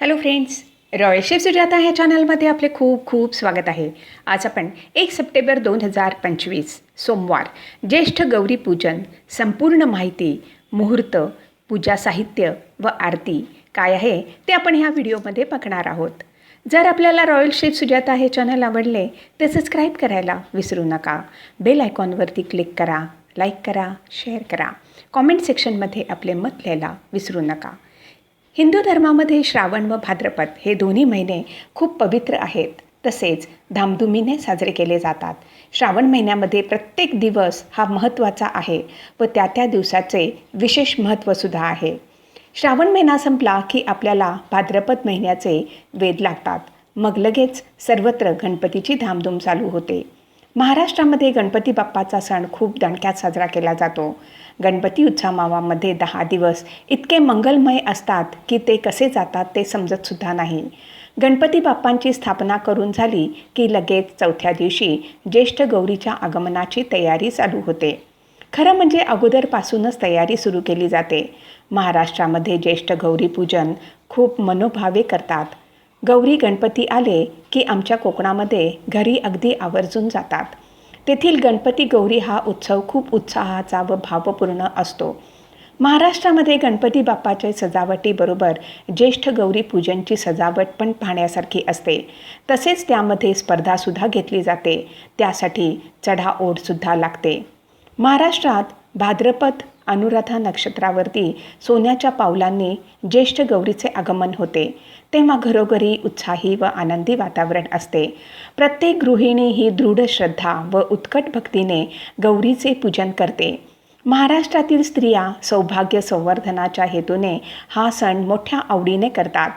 Hello friends Royal Chef Sujata ह्या चॅनलमध्ये आपले खूप खूप स्वागत आहे. आज आपण एक सप्टेंबर दोन हजार पंचवीस सोमवार ज्येष्ठ गौरी पूजन संपूर्ण माहिती मुहूर्त पूजा साहित्य व आरती काय आहे ते आपण ह्या व्हिडिओमध्ये बघणार आहोत. जर आपल्याला रॉयल शेफ सुजाता हे चॅनल आवडले तर सबस्क्राईब करायला विसरू नका. बेल आयकॉनवरती क्लिक करा लाईक करा शेअर करा. कॉमेंट सेक्शनमध्ये आपले मत लिहायला विसरू नका. हिंदू धर्मामध्ये श्रावण व भाद्रपद हे दोन्ही महिने खूप पवित्र आहेत. तसेच धामधुमीने साजरे केले जातात. श्रावण महिन्यामध्ये प्रत्येक दिवस हा महत्त्वाचा आहे व त्या त्या दिवसाचे विशेष महत्त्वसुद्धा आहे. श्रावण महिना संपला की आपल्याला भाद्रपद महिन्याचे वेद लागतात. मग लगेच सर्वत्र गणपतीची धामधूम चालू होते. महाराष्ट्रामध्ये गणपती बाप्पाचा सण खूप दणक्यात साजरा केला जातो. गणपती उत्सवामध्ये दहा दिवस इतके मंगलमय असतात की ते कसे जातात ते समजतसुद्धा नाही. गणपती बाप्पांची स्थापना करून झाली की लगेच चौथ्या दिवशी ज्येष्ठ गौरीच्या आगमनाची तयारी चालू होते. खरं म्हणजे अगोदरपासूनच तयारी सुरू केली जाते. महाराष्ट्रामध्ये ज्येष्ठ गौरी पूजन खूप मनोभावे करतात. गौरी गणपती आले की आमच्या कोकणामध्ये घरी अगदी आवर्जून जातात. तेथील गणपती गौरी हा उत्सव खूप उत्साहाचा व भावपूर्ण असतो. महाराष्ट्रामध्ये गणपती बाप्पाच्या सजावटीबरोबर ज्येष्ठ गौरी पूजनची सजावट पण पाहण्यासारखी असते. तसेच त्यामध्ये स्पर्धासुद्धा घेतली जाते. त्यासाठी चढाओढसुद्धा लागते. महाराष्ट्रात भाद्रपद अनुराधा नक्षत्रावरती सोन्याच्या पावलांनी ज्येष्ठ गौरीचे आगमन होते. तेव्हा घरोघरी उत्साही व आनंदी वातावरण असते. प्रत्येक गृहिणी ही दृढ श्रद्धा व उत्कट भक्तीने गौरीचे पूजन करते. महाराष्ट्रातील स्त्रिया सौभाग्य संवर्धनाच्या हेतूने हा सण मोठ्या आवडीने करतात.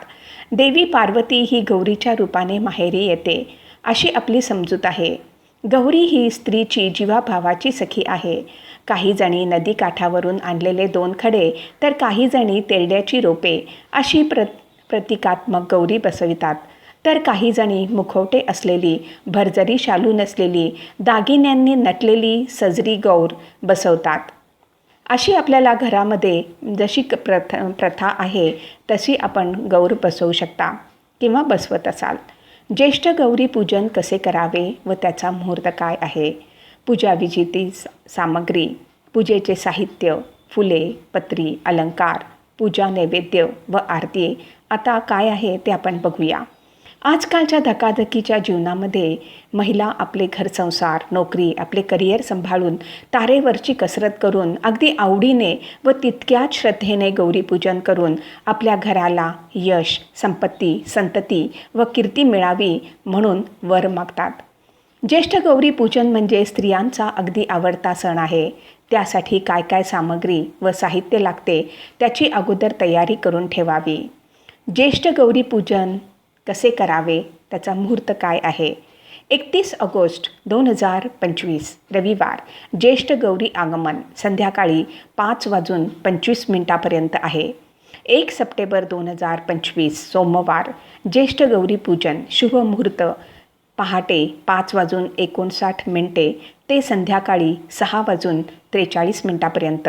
देवी पार्वती ही गौरीच्या रूपाने माहेरी येते अशी आपली समजूत आहे. गौरी ही स्त्रीची जीवाभावाची सखी आहे. काही जणी नदीकाठावरून आणलेले दोन खडे तर काही जणी तेरड्याची रोपे अशी प्र प्रतिकात्मक गौरी बसवितात. तर काही जणी मुखवटे असलेली भरजरी शालू नसलेली दागिन्यांनी नटलेली सजरी गौर बसवतात. अशी आपल्याला घरामध्ये जशी क प्रथ प्रथा आहे तशी आपण गौर बसवू शकता किंवा बसवत असाल. ज्येष्ठ गौरी पूजन कसे करावे व त्याचा मुहूर्त काय आहे? पूजा विजेती सामग्री पूजेचे साहित्य फुले पत्री अलंकार पूजा नैवेद्य व आरती आता काय आहे ते आपण बघूया. आजकालच्या धकाधकीच्या जीवनामध्ये महिला आपले घरसंसार नोकरी आपले करिअर सांभाळून तारेवरची कसरत करून अगदी आवडीने व तितक्याच श्रद्धेने गौरीपूजन करून आपल्या घराला यश संपत्ती संतती व कीर्ती मिळावी म्हणून वर मागतात. ज्येष्ठ गौरी पूजन म्हणजे स्त्रियांचा अगदी आवडता सण आहे. त्यासाठी काय काय सामग्री व साहित्य लागते त्याची अगोदर तयारी करून ठेवावी. ज्येष्ठ गौरी पूजन कसे करावे त्याचा मुहूर्त काय आहे? एकतीस ऑगस्ट दोन हजार पंचवीस रविवार. ज्येष्ठ गौरी आगमन संध्याकाळी पाच वाजून पंचवीस मिनटापर्यंत आहे. एक सप्टेंबर दोन हजार पंचवीस सोमवार. ज्येष्ठ गौरी पूजन शुभ मुहूर्त. पहाटे पाच वाजून एकोणसाठ मिनटे ते संध्याकाळी सहा वाजून त्रेचाळीस मिनटापर्यंत.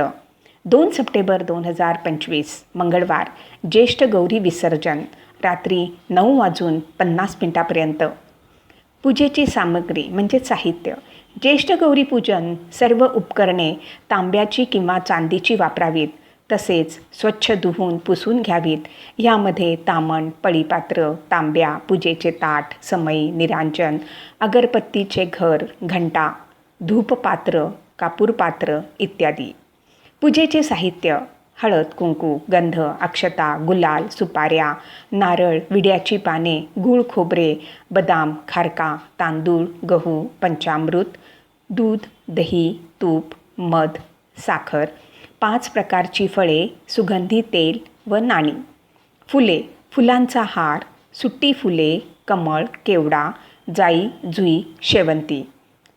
दोन सप्टेंबर दोन हजार पंचवीस मंगळवार. ज्येष्ठ गौरी विसर्जन. रात्री नऊ वाजून पन्नास मिनटापर्यंत. पूजेची सामग्री म्हणजे साहित्य. ज्येष्ठ गौरी पूजन सर्व उपकरणे तांब्याची किंवा चांदीची वापरावीत तसेच स्वच्छ धुवून पुसून घ्यावीत. यामध्ये तामण पळीपात्र तांब्या पूजेचे ताट समई निरांजन अगरबत्तीचे घर घंटा धूपपात्र कापूरपात्र इत्यादी. पूजेचे साहित्य हळद कुंकू गंध अक्षता गुलाल सुपाऱ्या नारळ विड्याची पाने गूळ खोबरे बदाम खारका तांदूळ गहू पंचामृत दूध दही तूप मध साखर पाच प्रकारची फळे सुगंधी तेल व नाणी. फुले फुलांचा हार सुट्टी फुले कमळ केवडा जाई जुई शेवंती.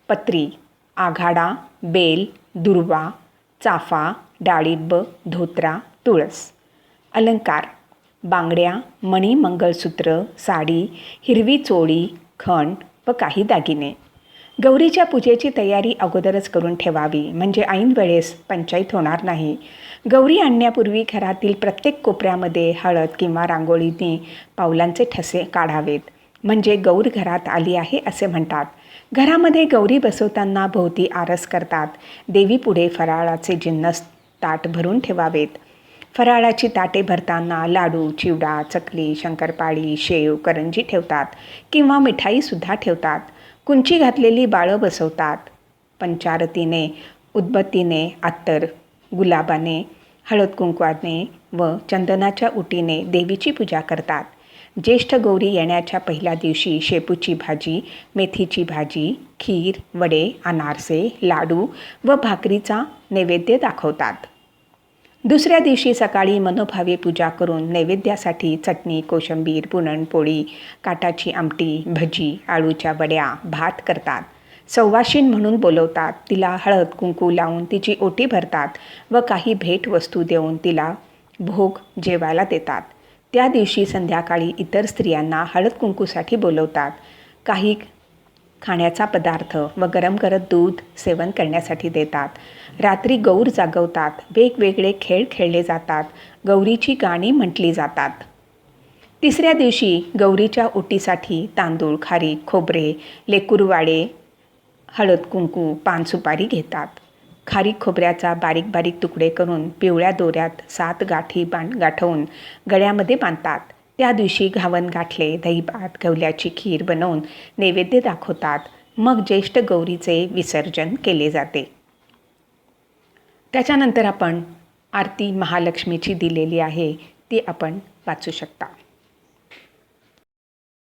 पत्री आघाडा बेल दुर्वा चाफा डाळिंब धोत्रा तुळस अलंकार बांगड्या मणी मंगळसूत्र साडी हिरवी चोळी खण व काही दागिने. गौरीच्या पूजेची तयारी अगोदरच करून ठेवावी. म्हणजे ऐन वेळेस पंचायत होणार नाही. गौरी आणण्यापूर्वी घरातील प्रत्येक कोपऱ्यामध्ये हळद किंवा रांगोळीने पावलांचे ठसे काढावेत. म्हणजे गौर घरात आली आहे असे म्हणतात. घरामध्ये गौरी बसवताना भोवती आरस करतात. देवीपुढे फराळाचे जिन्नस ताट भरून ठेवावेत. फराळाची ताटे भरताना लाडू चिवडा चकली शंकरपाळी शेव करंजी ठेवतात किंवा मिठाईसुद्धा ठेवतात. कुंची घातलेली बाळं बसवतात. पंचारतीने उदबत्तीने अत्तर गुलाबाने हळद कुंकवाने व चंदनाच्या उटीने देवीची पूजा करतात. ज्येष्ठ गौरी येण्याच्या पहिल्या दिवशी शेपूची भाजी मेथीची भाजी खीर वडे अनारसे लाडू व भाकरीचा नैवेद्य दाखवतात. दुसऱ्या दिवशी सकाळी मनोभावे पूजा करून नैवेद्यासाठी चटणी कोशिंबीर पुरणपोळी काटाची आमटी भजी आळूच्या वड्या भात करतात. सव्वाशीण म्हणून बोलवतात तिला हळद कुंकू लावून तिची ओटी भरतात व काही भेटवस्तू देऊन तिला भोग जेवायला देतात. त्या दिवशी संध्याकाळी इतर स्त्रियांना हळद कुंकूसाठी बोलवतात. काही खाण्याचा पदार्थ व गरम करत दूध सेवन करण्यासाठी देतात. रात्री गौर जागवतात. वेगवेगळे खेळ खेळले जातात. गौरीची गाणी म्हटली जातात. तिसऱ्या दिवशी गौरीच्या ओटीसाठी तांदूळ खारी खोबरे लेकुरवाडे हळद कुंकू पानसुपारी घेतात. खारीक खोबऱ्याचा बारीक बारीक तुकडे करून पिवळ्या दोऱ्यात सात गाठी बांध गाठवून गळ्यामध्ये बांधतात. त्या दिवशी घावन गाठले दहीभात गवल्याची खीर बनवून नैवेद्य दाखवतात. मग ज्येष्ठ गौरीचे विसर्जन केले जाते. त्याच्यानंतर आपण आरती महालक्ष्मीची दिलेली आहे ती आपण वाचू शकता.